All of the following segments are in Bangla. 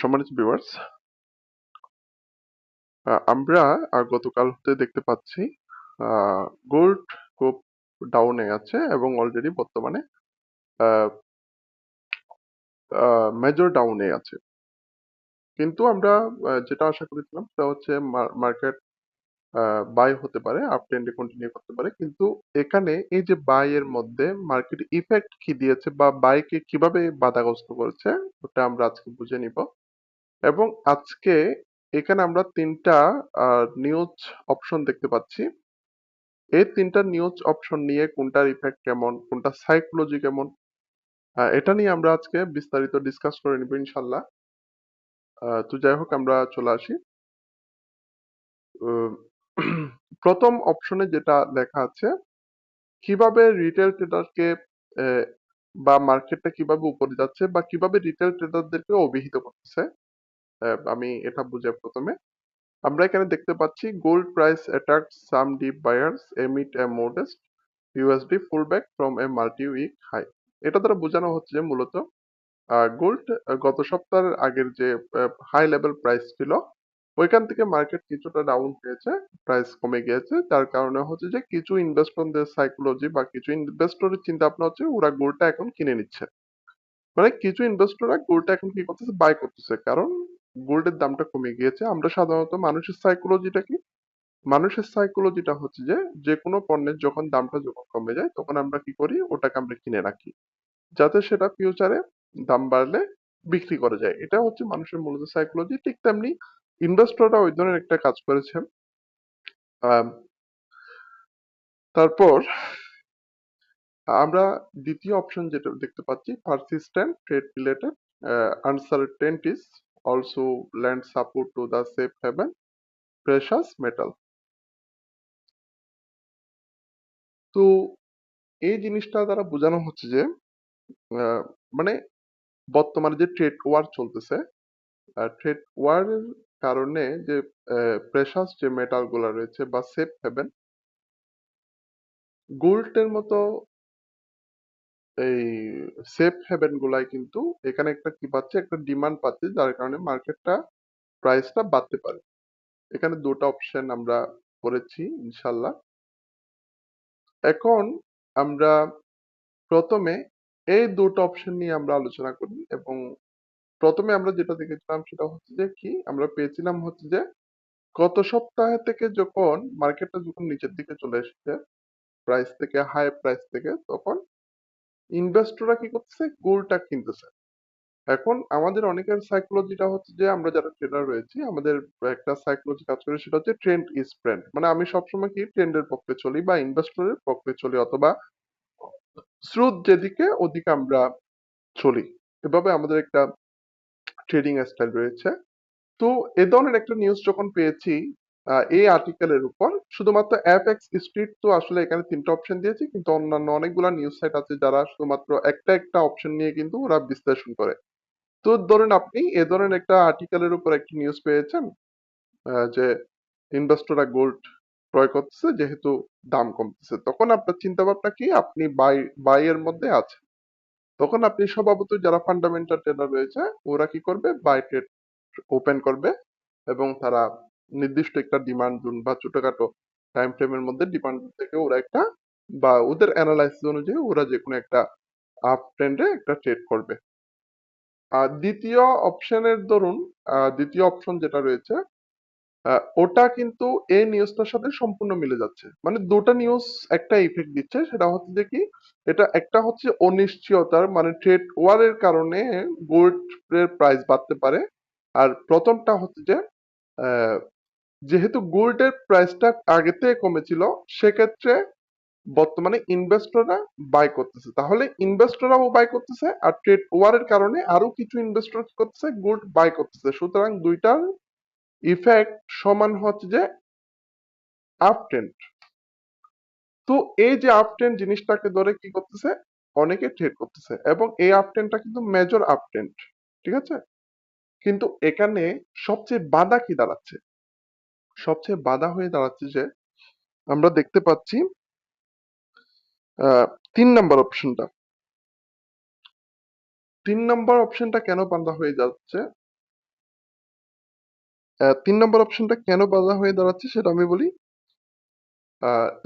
সম্মানিত ভিউয়ার্স আমরা গতকাল হতে দেখতে পাচ্ছি গোল্ড খুব ডাউনে আছে এবং অলরেডি বর্তমানে মেজর ডাউনে আছে। কিন্তু আমরা যেটা আশা করেছিলাম সেটা হচ্ছে মার্কেট বাই হতে পারে আপ ট্রেন্ডে কন্টিনিউ করতে পারে। কিন্তু এখানে এই যে বাই এর মধ্যে মার্কেট ইফেক্ট কি দিয়েছে বা বাইকে কীভাবে বাধাগ্রস্ত করেছে, ওটা আমরা আজকে বুঝে নিব। এবং আজকে এখানে আমরা তিনটা নিউজ অপশন দেখতে পাচ্ছি। এই তিনটা নিউজ অপশন নিয়ে কোনটার ইফেক্ট কেমন, কোনটা সাইকোলজি কেমন এটা নিয়ে আমরা আজকে বিস্তারিত ডিসকাস করে নিব ইনশাল্লাহ তো যাই হোক আমরা চলে আসি। প্রথম অপশনে যেটা লেখা আছে, কীভাবে রিটেল ট্রেডারকে বা মার্কেটটা কীভাবে উপরে যাচ্ছে বা কীভাবে রিটেল ট্রেডারদেরকে অভিহিত করতেছে আমি এটা বুঝে প্রথমে। আমরা এখানে দেখতে পাচ্ছি gold price attack some dip buyers amid a modest USD pull back from a multi week high এটা দ্বারা বোঝানো হচ্ছে যে মূলত গোল্ড গত সপ্তাহের আগের যে হাই লেভেল প্রাইস ছিল ওইখান থেকে মার্কেট কিছুটা ডাউন হয়েছে প্রাইস কমে গিয়েছে। তার কারণে হচ্ছে যে কিছু ইনভেস্টরদের সাইকোলজি বা কিছু ইনভেস্টরের চিন্তা ভাবনা হচ্ছে ওরা গোল্ডটা এখন কিনে নিচ্ছে। মানে কিছু ইনভেস্টররা গোল্ডটা এখন কি করতেছে? বাই করতেছে। কারণ গোল্ডের দামটা কমে গিয়েছে। আমরা সাধারণত মানুষের সাইকোলজিটা কি? মানুষের সাইকোলজিটা হচ্ছে যে যে কোনো পণ্যের যখন দামটা যখন কমে যায়, তখন আমরা কি করি? ওটাকে আমরা কিনে রাখি। যাতে সেটা ফিউচারে দাম বাড়লে বিক্রি করা যায়। এটা হচ্ছে মানুষের মূলত সাইকোলজি ঠিক তেমনি ইনভেস্টররা ওই ধরনের একটা কাজ করেছে। তারপর আমরা দ্বিতীয় অপশন যেটা দেখতে পাচ্ছি persistent trade related uncertainties also lend support to the safe haven precious metal তো এই জিনিসটা দ্বারা বোঝানো হচ্ছে যে মানে বর্তমানে যে ট্রেড ওয়ার চলতেছে ট্রেড ওয়ারের কারণে যে প্রেশাস যে মেটালগুলা রয়েছে বা সেফ হেভেন গোল্ডের মতো এই সেফ হেভেন গুলাই কিন্তু এখানে একটা কি পাচ্ছে? একটা ডিমান্ড পাচ্ছে, যার কারণে মার্কেটটা প্রাইসটা বাড়তে পারে। এখানে দুটো অপশন আমরা করেছি, ইনশাল্লাহ। এখন আমরা প্রথমে এই দুটো অপশন নিয়ে আমরা আলোচনা করি এবং প্রথমে আমরা যেটা দেখেছিলাম সেটা হচ্ছে যে কি? আমরা পেয়েছিলাম হচ্ছে যে গত সপ্তাহে থেকে যখন মার্কেটটা যখন নিচের দিকে চলে এসেছে প্রাইস থেকে হাই প্রাইস থেকে, তখন ইনভেস্টররা কি করতেছে? গোল্ডটা কিনতেছে। এখন আমাদের অনেকের সাইকোলজিটা হচ্ছে যে আমরা যারা ট্রেডার রয়েছি, আমাদের একটা সাইকোলজি কাজ করে সেটা হচ্ছে ট্রেন্ড ইজ ট্রেন্ড মানে আমি সবসময় কি ট্রেন্ডের পক্ষে চলি বা ইনভেস্টরের পক্ষে চলি অথবা স্রোত যেদিকে ওদিকে আমরা চলি। এভাবে আমাদের একটা ট্রেডিং স্টাইল রয়েছে। তো এ ধরনের একটা নিউজ যখন পেয়েছি এই আর্টিকেলের উপর, শুধুমাত্র অ্যাপেক্স স্ট্রিট তো আসলে এখানে তিনটা অপশন দিয়েছে, কিন্তু অন্যান্য অনেকগুলা নিউজ সাইট আছে যারা শুধুমাত্র একটা একটা অপশন নিয়ে কিন্তু ওরা বিশ্লেষণ করে। তো ধরেন আপনি এ ধরনের একটা আর্টিকেলের উপর একটা নিউজ পেয়েছেন যে ইনভেস্টররা গোল্ড ক্রয় করতেছে, যেহেতু দাম কমতেছে, তখন আপনার চিন্তা ভাবনা কি? আপনি বাই বাই এর মধ্যে আছেন। তখন আপনি স্বভাবত যারা ফান্ডামেন্টাল ট্রেডার রয়েছে, ওরা কি করবে? বাই ট্রেড ওপেন করবে এবং তারা নির্দিষ্ট একটা ডিমান্ড জোন বা ছোটখাটো টাইম ফ্রেমের মধ্যে ডিমান্ড থেকে ওরা একটা বা ওদের অ্যানালাইসিস অনুযায়ী ওরা যে কোনো একটা আপ ট্রেন্ডে একটা ট্রেড করবে। আর দ্বিতীয় অপশনের ধরুন দ্বিতীয় অপশন যেটা রয়েছে ওটা কিন্তু এই নিউজটার সাথে সম্পূর্ণ মিলে যাচ্ছে। মানে দুটো নিউজ একটা ইফেক্ট দিচ্ছে, সেটা হচ্ছে যে কি, এটা একটা হচ্ছে অনিশ্চয়তার মানে ট্রেড ওয়ারের কারণে গোল্ড এর প্রাইস বাড়তে পারে। আর প্রথমটা হচ্ছে যে যেহেতু গোল্ডের প্রাইসটা আগে থেকে কমেছিল, সেক্ষেত্রে বর্তমানে ইনভেস্টররা বাই করতেছে। তাহলে ইনভেস্টররাও বাই করতেছে, আর ট্রেড ওয়ারের কারণে আরও কিছু ইনভেস্টর করতেছে গোল্ড বাই করতেছে। সুতরাং দুইটার ইফেক্ট সমান হচ্ছে যে আপ ট্রেন্ড তো এই যে আপ ট্রেন্ড জিনিসটাকে ধরে কি করতেছে? অনেকে ট্রেড করতেছে এবং এই আপ ট্রেন্ডটা কিন্তু মেজর আপ ট্রেন্ড ঠিক আছে? কিন্তু এখানে সবচেয়ে বাধা কি দাঁড়াচ্ছে? সবচেয়ে বাধা হয়ে দাঁড়াচ্ছে যে আমরা দেখতে পাচ্ছি তিন নম্বর অপশনটা তিন নম্বর অপশনটা কেন বাধা হয়ে যাচ্ছে? তিন নম্বর অপশনটা কেন বাধা হয়ে দাঁড়াচ্ছে সেটা আমি বলি।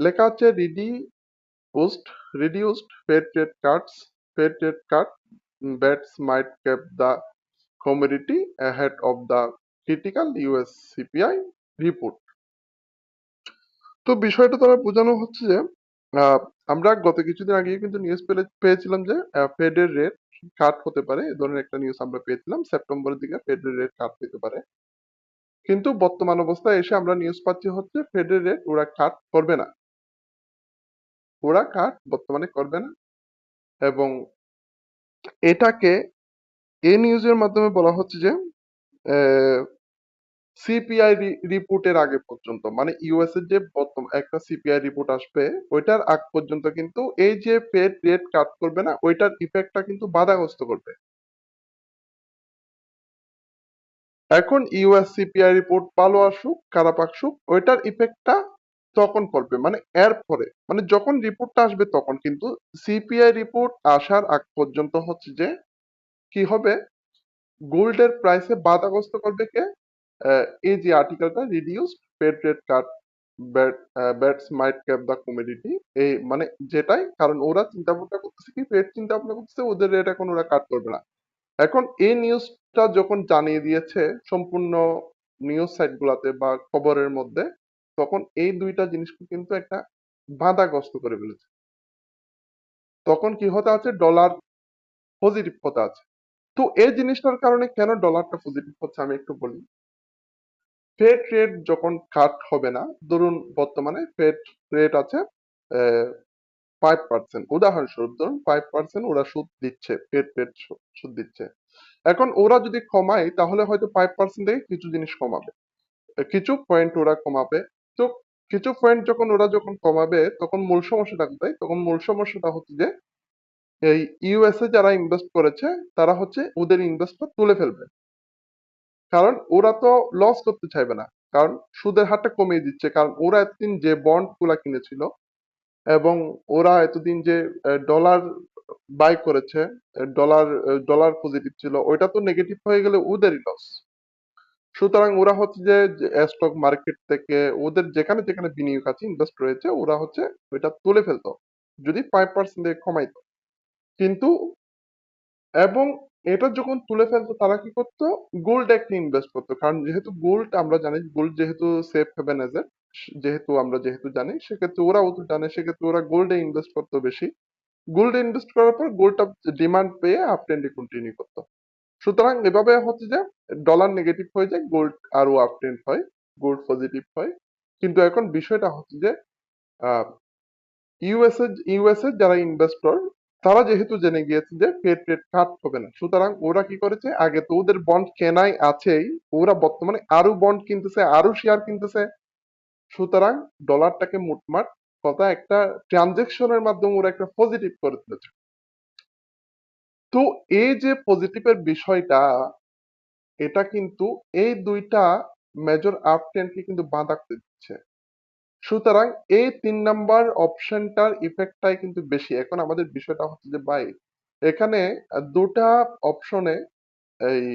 লেখা আছে reduced reduced Fed rate cards Fed rate card bets might cap the community ahead of the critical US CPI report তো বিষয়টা তারা বোঝানো হচ্ছে যে আমরা গত কিছুদিন আগে কিন্তু নিউজ পেয়েছিলাম যে ফেডের রেট কাট হতে পারে, এ ধরনের একটা নিউজ আমরা পেয়েছিলাম সেপ্টেম্বরের দিকে ফেডের রেট কাট হতে পারে। কিন্তু বর্তমান অবস্থায় এসে আমরা নিউজ পাচ্ছি হচ্ছে ফেডের রেট ওরা কাট করবে না। ওরা কাট বর্তমানে করবে না। এবং এটাকে এই নিউজের মাধ্যমে বলা হচ্ছে যে সিপিআই রিপোর্টের আগে পর্যন্ত মানে ইউএস এর যে বর্তমান একটা সিপিআই রিপোর্ট আসবে, ওইটার আগ পর্যন্ত কিন্তু এই যে ফেড রেট কাট করবে না, ওইটার ইফেক্টটা কিন্তু বাধাগ্রস্ত করবে। এখন ইউএস সিপিআই রিপোর্ট ভালো আসুক, খারাপ আসুক, ওইটার ইফেক্টটা তখন পড়বে মানে এর পরে মানে যখন রিপোর্টটা আসবে তখন, কিন্তু সিপিআই রিপোর্ট আসার আগ পর্যন্ত হচ্ছে যে, কি হবে? গোল্ডের প্রাইসে বাধাগ্রস্ত করবে কে? এই যে আর্টিকেলটা reduced Fed rate cut bets might cap the commodity এই মানে যেটাই, কারণ ওরা চিন্তা ভাবনা করতেছে কি ফেড চিন্তা ভাবনা করতেছে, ওদের রেট এখন ওরা কাট করবে না। এখন এই নিউজটা যখন জানিয়ে দিয়েছে সম্পূর্ণ নিউজ সাইট গুলাতে বা খবরের মধ্যে, তখন এই দুইটা জিনিসকে কিন্তু একটা বাধাগ্রস্ত করে ফেলেছে। তখন কি হতে আছে? ডলার পজিটিভ হতে আছে। তো এই জিনিসটার কারণে কেন ডলারটা পজিটিভ হচ্ছে আমি একটু বলি। ফেড রেট যখন কাট হবে না, ধরুন বর্তমানে ফেড রেট আছে ফাইভ পার্সেন্ট উদাহরণস্বরূপ ধরুন ফাইভ পার্সেন্ট ওরা সুদ দিচ্ছে, পেট রেট সুদ দিচ্ছে। এখন ওরা যদি কমায়, তাহলে হয়তো ফাইভ পার্সেন্ট থেকে কিছু জিনিস কমাবে। কিছু পয়েন্ট ওরা কমাবে। তো কিছু পয়েন্ট যখন ওরা যখন কমাবে, তখন মূল সমস্যাটা কোথায়? তখন মূল সমস্যাটা হচ্ছে যে, এই ইউএসএ যারা ইনভেস্ট করেছে, তারা হচ্ছে ওদের ইনভেস্টটা তুলে ফেলবে। কারণ ওরা তো লস করতে চাইবে না। কারণ সুদের হারটা কমিয়ে দিচ্ছে। কারণ ওরা এতদিন যে বন্ডগুলা কিনেছিল এবং ওরা এতদিন যে ডলার বাই করেছে ডলার ডলার পজিটিভ ছিল, ওইটা তো নেগেটিভ হয়ে গেলে ওদেরই লস সুতরাং ওরা হচ্ছে যে স্টক মার্কেট থেকে ওদের যেখানে যেখানে বিনিয়োগ আছে ইনভেস্ট রয়েছে, ওরা হচ্ছে ওইটা তুলে ফেলতো, যদি ফাইভ পার্সেন্ট কমাইতো। কিন্তু এবং এটা যখন তুলে ফেলতো, তারা কি করতো? গোল্ড একটা ইনভেস্ট করতো, কারণ যেহেতু গোল্ড আমরা জানি গোল্ড যেহেতু সেফ হেভেন এজেন্ট যেহেতু আমরা যেহেতু জানি, সেক্ষেত্রে ওরাও তো জানে, সেক্ষেত্রে ওরা গোল্ডে ইনভেস্ট করতো বেশি। গোল্ডে ইনভেস্ট করার পর গোল্ডটা ডিমান্ড পেয়ে আপ ট্রেন্ডে কন্টিনিউ করতো। সুতরাং এভাবে হচ্ছে যে ডলার নেগেটিভ হয়ে যায় গোল্ড আরও আপ ট্রেন্ড হয় গোল্ড পজিটিভ হয়। কিন্তু এখন বিষয়টা হচ্ছে যে ইউএসএ ইউএসএ যারা ইনভেস্টর তারা যেহেতু জেনে গিয়েছে যে ফেড রেট কাট হবে না। সুতরাং ওরা কি করেছে? আগে তো ওদের বন্ড কেনাই আছেই, ওরা বর্তমানে আরও বন্ড কিনতেছে আরও শেয়ার কিনতেছে। সুতরাং ডলারটাকে মোটমাট কথা একটা ট্রানজেকশনের মাধ্যমে ওরা একটা পজিটিভ করে তুলেছে। তো এই যে পজিটিভের বিষয়টা, এটা কিন্তু এই দুইটা মেজর আপ ট্রেন্ডকে কিন্তু বাধা দিচ্ছে। সুতরাং এই তিন নাম্বার অপশনটার ইফেক্টটাই কিন্তু বেশি। এখন আমাদের বিষয়টা হচ্ছে যে, ভাই, এখানে দুটা অপশনে এই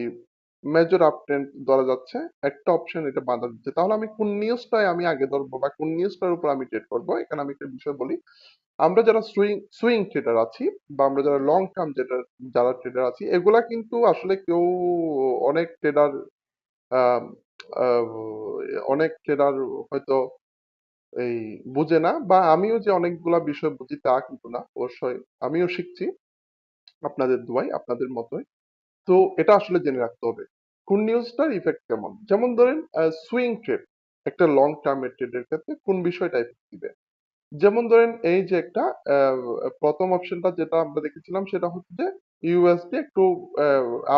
মেজর আপ ট্রেন্ড ধরা যাচ্ছে, একটা অপশন এটা বাধা দিচ্ছে। তাহলে আমি কোন নিউজটাই আমি আগে ধরবো বা কোন নিউজটার উপর আমি ট্রেড করব? এখানে আমি একটা বিষয় বলি, আমরা যারা সুইং সুইং ট্রেডার আছি বা আমরা যারা লং টার্ম যেটা যারা ট্রেডার আছি, এগুলা কিন্তু আসলে কেউ অনেক ট্রেডার অনেক ট্রেডার হয়তো এই বুঝে না বা আমিও যে অনেকগুলা বিষয় বুঝি তা কিন্তু না, অবশ্যই। আমিও শিখছি, আপনাদের দোয়াই, আপনাদের মতোই। তো এটা আসলে জেনে রাখতে হবে। কোন নিউজটার ইফেক্ট কেমন? যেমন ধরেন সুইং ট্রেড একটা লং টার্মের ট্রেডের ক্ষেত্রে কোন বিষয়টা ইফেক্ট দিবে? যেমন ধরেন, এই যে একটা প্রথম অপশনটা যেটা আমরা দেখেছিলাম সেটা হচ্ছে যে ইউএসডি একটু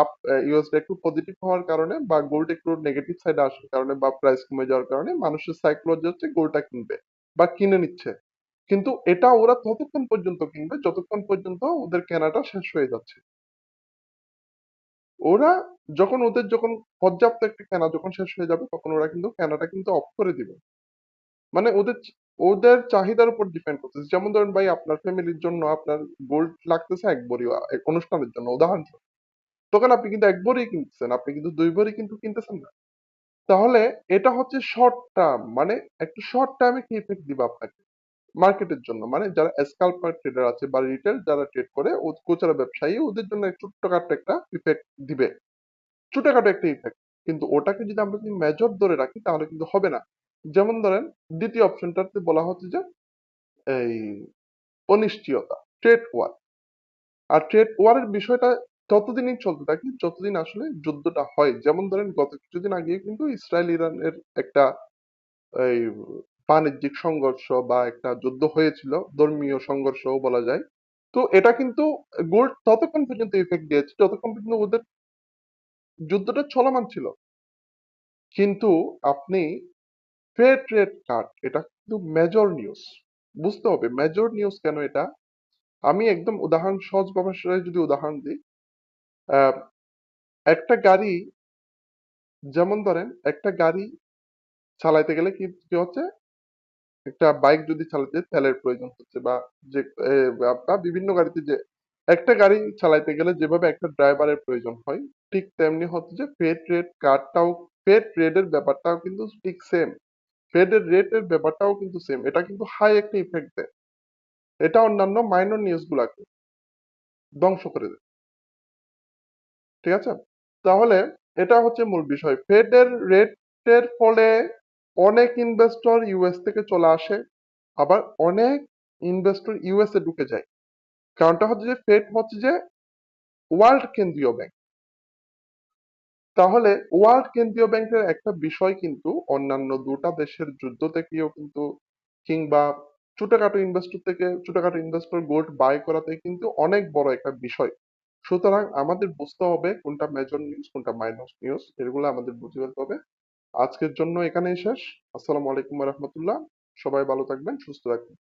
আপ ইউএসডি একটু পজিটিভ হওয়ার কারণে বা গোল্ড একটু নেগেটিভ সাইডে আসার কারণে বা প্রাইস কমে যাওয়ার কারণে মানুষের সাইকোলজি হচ্ছে গোল্ডটা কিনবে বা কিনে নিচ্ছে। কিন্তু এটা ওরা ততক্ষণ পর্যন্ত কিনবে, যতক্ষণ পর্যন্ত ওদের কেনাটা শেষ হয়ে যাচ্ছে। ওরা যখন ওদের যখন পর্যাপ্ত একটা কেনা যখন শেষ হয়ে যাবে, তখন ওরা কিন্তু কেনাটা কিন্তু অফ করে দিবে। মানে ওদের ওদের চাহিদার উপর ডিপেন্ড করতেছে। যেমন ধরেন ভাই, আপনার ফ্যামিলির জন্য আপনার গোল্ড লাগতেছে এক ভরি অনুষ্ঠানের জন্য উদাহরণ তখন আপনি কিন্তু এক ভরি কিনতেছেন, আপনি কিন্তু দুই ভরি কিন্তু কিনতেছেন না। তাহলে এটা হচ্ছে শর্ট টার্ম মানে একটা শর্ট টার্মে কি ইফেক্ট দিবে আপনাকে? মার্কেটের জন্য। মানে যারা স্কাল্পার ট্রেডার আছে বা রিটেল যারা ট্রেড করে, ও খুচরা ব্যবসায়ী, ওদের জন্য ছোট্টখাটো একটা ইফেক্ট দিবে। ছোটখাটো একটা ইফেক্ট কিন্তু ওটাকে যদি আমরা যদি মেজর ধরে রাখি, তাহলে কিন্তু হবে না। যেমন ধরেন, দ্বিতীয় অপশনটাতে বলা হচ্ছে যে, এই অনিশ্চয়তা ট্রেড ওয়ার আর ট্রেড ওয়ারের বিষয়টা ততদিনই চলতে থাকে যতদিন আসলে যুদ্ধটা হয়। যেমন ধরেন, গত কিছুদিন আগে কিন্তু ইসরায়েল ইরানের একটা এই বাণিজ্যিক সংঘর্ষ বা একটা যুদ্ধ হয়েছিল, ধর্মীয় সংঘর্ষও বলা যায়। তো এটা কিন্তু গোল্ড ততক্ষণ পর্যন্ত ইফেক্ট দিয়েছে যতক্ষণ পর্যন্ত ওদের যুদ্ধটা চলমান ছিল। কিন্তু আপনি ফেয়ার ট্রেড কার্ড এটা কিন্তু মেজর নিউজ বুঝতে হবে মেজর নিউজ কেন এটা? আমি একদম উদাহরণ সহজ ভাষায় যদি উদাহরণ দিই একটা গাড়ি, যেমন ধরেন একটা গাড়ি চালাইতে গেলে কি হচ্ছে? একটা বাইক যদি চালাতে তেলের প্রয়োজন হচ্ছে বা যে বা বিভিন্ন গাড়িতে যে, একটা গাড়ি চালাইতে গেলে যেভাবে একটা ড্রাইভারের প্রয়োজন হয়, ঠিক তেমনি হচ্ছে যে ফেড রেট কার্ডটাও ফেড রেটের ব্যাপারটাও কিন্তু ঠিক সেম ফেডের রেটের ব্যাপারটাও কিন্তু সেম এটা কিন্তু হাই একটা ইফেক্ট দেয়। এটা অন্যান্য মাইনর নিউজ গুলাকে ধ্বংস করে দেয়। ঠিক আছে? তাহলে এটা হচ্ছে মূল বিষয়। ফেডের রেটের ফলে অনেক ইনভেস্টর ইউএস থেকে চলে আসে, আবার অনেক ইনভেস্টর ইউএস এ ঢুকে যায়। কারণটা হচ্ছে যে ফেড হচ্ছে যে ওয়ার্ল্ড কেন্দ্রীয় ব্যাংক তাহলে ওয়ার্ল্ড কেন্দ্রীয় ব্যাংকের একটা বিষয় কিন্তু অন্যান্য দুটা দেশের যুদ্ধ থেকেও কিন্তু, কিংবা ছোটখাটো ইনভেস্টর থেকে, ছোটখাটো ইনভেস্টর গোল্ড বাই করাতে কিন্তু অনেক বড় একটা বিষয়। সুতরাং আমাদের বুঝতে হবে কোনটা মেজর নিউজ কোনটা মাইনস নিউজ এগুলো আমাদের বুঝে ফেলতে হবে। আজকের জন্য এখানেই শেষ। আসসালামু আলাইকুম রহমতুল্লাহ। সবাই ভালো থাকবেন সুস্থ থাকবেন।